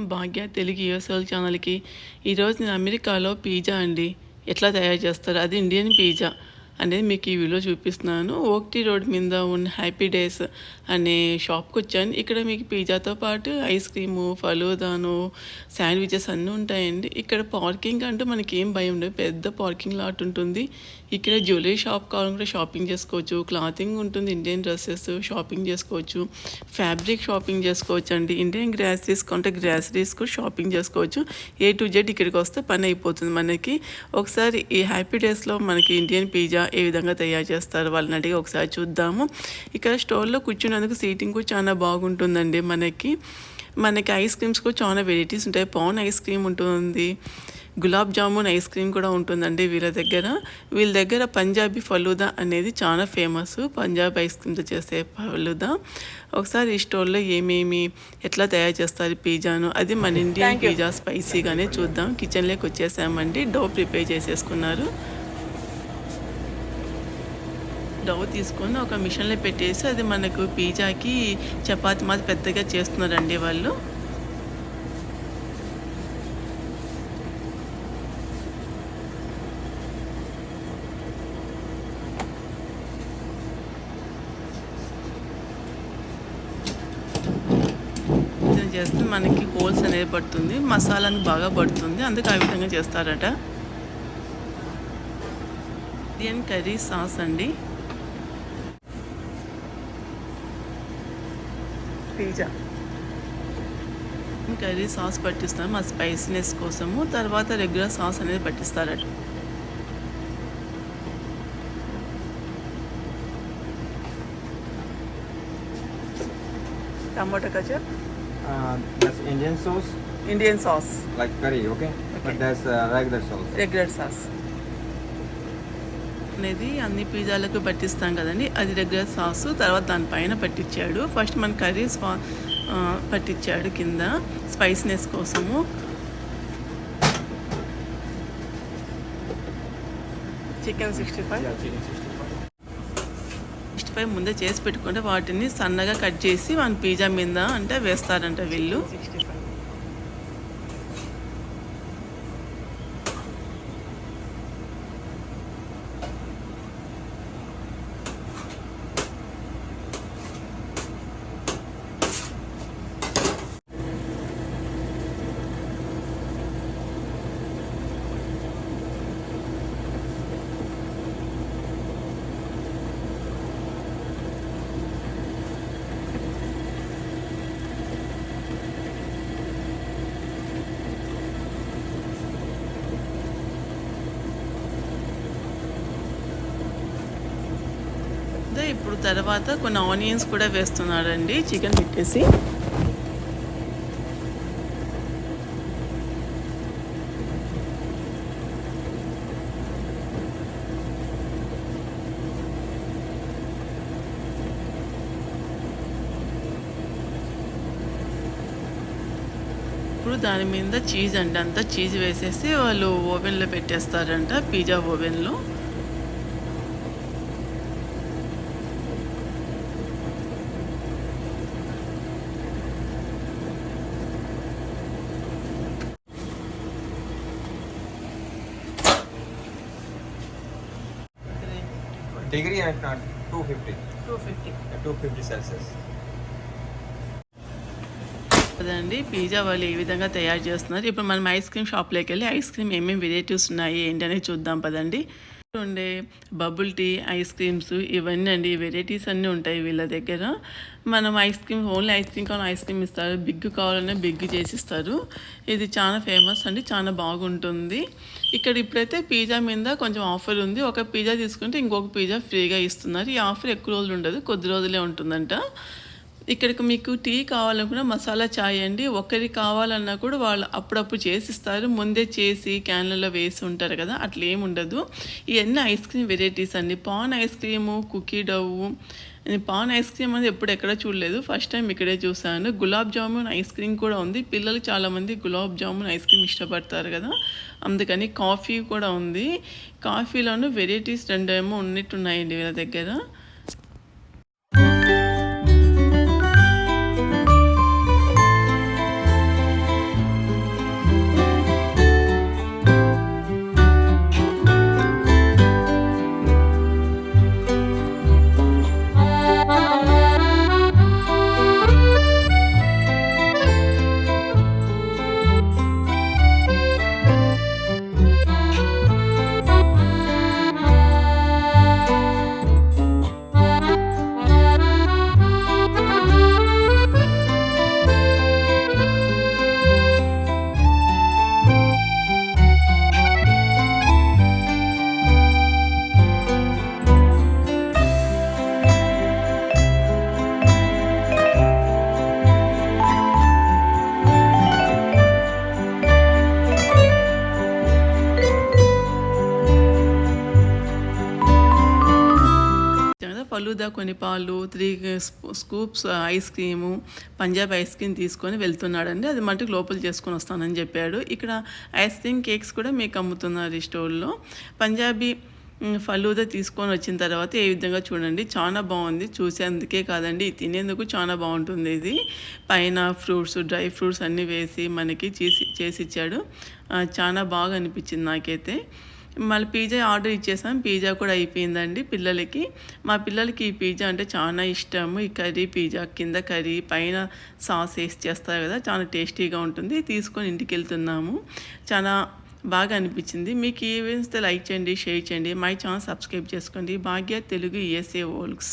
నమస్కారం భాగ్య తెలుగు యూఎస్ఎల్ ఛానల్కి ఈరోజు నేను అమెరికాలో పిజ్జా అండి. ఎట్లా తయారు చేస్తారు? అది ఇండియన్ పిజ్జా అనేది మీకు ఈ వీడియో చూపిస్తున్నాను. ఓక్టీ రోడ్ మీద ఉన్న హ్యాపీ డేస్ అనే షాప్కి వచ్చాను. ఇక్కడ మీకు పిజ్జాతో పాటు ఐస్ క్రీము ఫలూదాను శాండ్విచెస్ అన్నీ ఉంటాయండి. ఇక్కడ పార్కింగ్ అంటూ మనకి ఏం భయం ఉండదు. పెద్ద పార్కింగ్ లాట్ ఉంటుంది. ఇక్కడ జ్యువెలరీ షాప్ కావాలంటే షాపింగ్ చేసుకోవచ్చు. క్లాతింగ్ ఉంటుంది. ఇండియన్ డ్రెస్సెస్ షాపింగ్ చేసుకోవచ్చు. ఫ్యాబ్రిక్ షాపింగ్ చేసుకోవచ్చు అండి ఇండియన్ గ్రాస్ తీసుకుంటే గ్రాసరీస్ కూడా షాపింగ్ చేసుకోవచ్చు. ఏ టు జెడ్ ఇక్కడికి వస్తే పని అయిపోతుంది మనకి. ఒకసారి ఈ హ్యాపీ డేస్లో మనకి ఇండియన్ పిజ్జా ఏ విధంగా తయారు చేస్తారు వాళ్ళని అడిగి ఒకసారి చూద్దాము. ఇక్కడ స్టోర్లో కూర్చున్నందుకు సీటింగ్ కూడా చాలా బాగుంటుందండి మనకి. మనకి ఐస్ క్రీమ్స్ కూడా చాలా వెరైటీస్ ఉంటాయి. పాన్ ఐస్ క్రీమ్ ఉంటుంది. గులాబ్ జామున్ ఐస్ క్రీమ్ కూడా ఉంటుందండి వీళ్ళ దగ్గర. వీళ్ళ దగ్గర పంజాబీ ఫలూదా అనేది చాలా ఫేమస్. పంజాబ్ ఐస్ క్రీమ్తో చేసే ఫలూదా. ఒకసారి ఈ స్టోర్లో ఏమేమి ఎట్లా తయారు చేస్తారు పిజ్జాను? అది మన ఇండియన్ పిజ్జా స్పైసీగానే చూద్దాం. కిచెన్లోకి వచ్చేసామండి. డో ప్రిపేర్ చేసేసుకున్నారు. డవ్ తీసుకొని ఒక మిషన్లో పెట్టేసి అది మనకు పిజ్జాకి చపాతి మాది పెద్దగా చేస్తున్నారండి వాళ్ళు. చేస్తే మనకి హోల్స్ అనేది పడుతుంది మసాలానికి బాగా పడుతుంది అందుకే ఆ విధంగా చేస్తారట. ఇండియన్ కర్రీ సాస్ అండి. పిజ్జా కర్రీ సాస్ పట్టిస్తాం మా స్పైసీనెస్ కోసము. తర్వాత రెగ్యులర్ సాస్ అనేది పట్టిస్తారట. Tomato ketchup Uh, that's Indian sauce, Indian sauce like curry, okay? Okay. But that's uh, regular sauce. Regular sauce అనేది అన్ని పిజ్జాలకు పట్టిస్తాం కదండి. అది రెగ్యులర్ సాస్ తర్వాత దానిపైన పట్టించాడు ఫస్ట్ మన కర్రీ స్వా పట్టించాడు కింద స్పైస్నెస్ కోసము. Chicken sixty five. Yeah, chicken 65. Sixty five ముందే చేసి పెట్టుకుంటే వాటిని సన్నగా కట్ చేసి మన పిజ్జా మీద అంటే వేస్తారంట వీళ్ళు. కదా ఇప్పుడు తర్వాత కొన్ని ఆనియన్స్ కూడా వేస్తున్నాడండి. చికెన్ పెట్టేసి. ఇప్పుడు దాని మీద చీజ్ అండి. అంతా చీజ్ వేసేసి వాళ్ళు ఓవెన్లో పెట్టేస్తారంట పిజ్జా ఓవెన్లో. Degree at uh, 250. Two fifty 250 Celsius. కదండి పిజ్జా వాళ్ళు ఏ విధంగా తయారు చేస్తున్నారు ఇప్పుడు మనం ఐస్ క్రీమ్ షాప్లోకి వెళ్ళి ఐస్ క్రీమ్ ఏమేమి వెరైటీస్ ఉన్నాయి ఏంటి అనేది చూద్దాం పదండి ఉండే బబుల్ టీ ఐస్ క్రీమ్స్ ఇవన్నీ అండి వెరైటీస్ అన్నీ ఉంటాయి వీళ్ళ దగ్గర. మనం ice cream only ice cream కావాలి ఐస్ క్రీమ్ ఇస్తారు. బిగ్ కావాలనే బిగ్ చేసిస్తారు. ఇది చాలా ఫేమస్ అండి. చాలా బాగుంటుంది. ఇక్కడ ఇప్పుడైతే పిజ్జా మీద కొంచెం ఆఫర్ ఉంది. ఒక పిజ్జా తీసుకుంటే ఇంకొక పిజ్జా ఫ్రీగా ఇస్తున్నారు. ఈ ఆఫర్ ఎక్కువ రోజులు ఉండదు. కొద్ది రోజులే ఉంటుందంట. ఇక్కడికి మీకు టీ కావాలనుకున్న మసాలా చాయ్ అండి. ఒకరి కావాలన్నా కూడా వాళ్ళు అప్పుడప్పుడు చేసిస్తారు. ముందే చేసి క్యాన్లలో వేసి ఉంటారు కదా అట్లా ఏమి ఉండదు. ఇవన్నీ ఐస్ క్రీమ్ వెరైటీస్ అండి. Paan ice cream cookie dough. Paan ice cream అనేది ఎప్పుడు ఎక్కడ చూడలేదు. ఫస్ట్ టైం ఇక్కడే చూసాను గులాబ్ జామున్ ఐస్ క్రీమ్ కూడా ఉంది. పిల్లలు చాలామంది గులాబ్ జామున్ ఐస్ క్రీమ్ ఇష్టపడతారు కదా అందుకని కాఫీ కూడా ఉంది. కాఫీలోనూ వెరైటీస్ రెండేమో ఉన్నట్టున్నాయండి వీళ్ళ దగ్గర. ఫలూదా కొన్ని పాలు three scoops ice cream Punjab ice cream తీసుకొని వెళ్తున్నాడండి. అది మటుకు లోపల చేసుకొని వస్తానని చెప్పాడు. ఇక్కడ ఐస్ క్రీమ్ కేక్స్ కూడా మీకు అమ్ముతున్నారు ఈ స్టోర్లో. పంజాబీ ఫలూదా తీసుకొని వచ్చిన తర్వాత ఏ విధంగా చూడండి. చాలా బాగుంది. చూసేందుకే కాదండి తినేందుకు చాలా బాగుంటుంది ఇది. పైన ఫ్రూట్స్ డ్రై ఫ్రూట్స్ అన్నీ వేసి మనకి చేసి చేసి ఇచ్చాడు. చాలా బాగా అనిపించింది నాకైతే. మళ్ళీ పిజ్జా ఆర్డర్ ఇచ్చేసాం. పిజ్జా కూడా అయిపోయిందండి పిల్లలకి. మా పిల్లలకి ఈ పిజ్జా అంటే చాలా ఇష్టము. ఈ కర్రీ పిజ్జా కింద కర్రీ పైన సాస్ వేసి చేస్తారు కదా చాలా టేస్టీగా ఉంటుంది. తీసుకొని ఇంటికి వెళ్తున్నాము చాలా బాగా అనిపించింది. మీకు ఈ వీడియోస్ లైక్ చేయండి షేర్ చేయండి. మై ఛానల్ సబ్స్క్రైబ్ చేసుకోండి. Bhagya Telugu ESA Volks